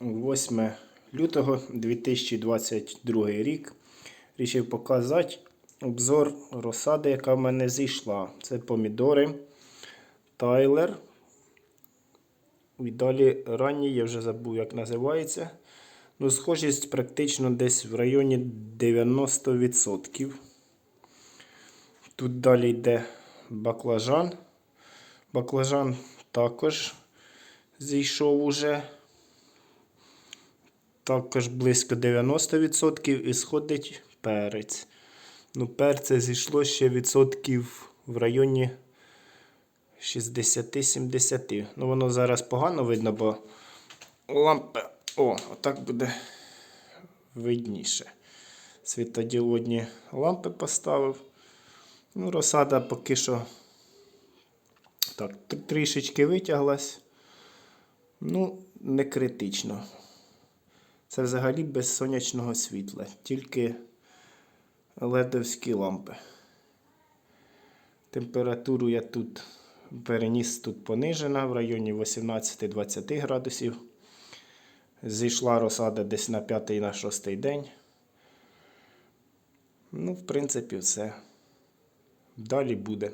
8 лютого 2022 рік. Рішив показати обзор розсади, яка в мене зійшла. Це помідори Тайлер. І далі ранні, я вже забув, як називається. Ну, схожість практично десь в районі 90%. Тут далі йде баклажан. Баклажан також зійшов уже. Також близько 90% і сходить перець. Ну, перця зійшло ще відсотків в районі 60-70. Ну, воно зараз погано видно, бо лампа. О, отак буде видніше. Світодіодні лампи поставив. Ну, розсада поки що так, трішечки витяглась. Ну, не критично. Це взагалі без сонячного світла, тільки ледовські лампи. Температуру я тут переніс тут понижена в районі 18-20 градусів. Зійшла розсада десь на 5 на 6 день. Ну, в принципі, все. Далі буде.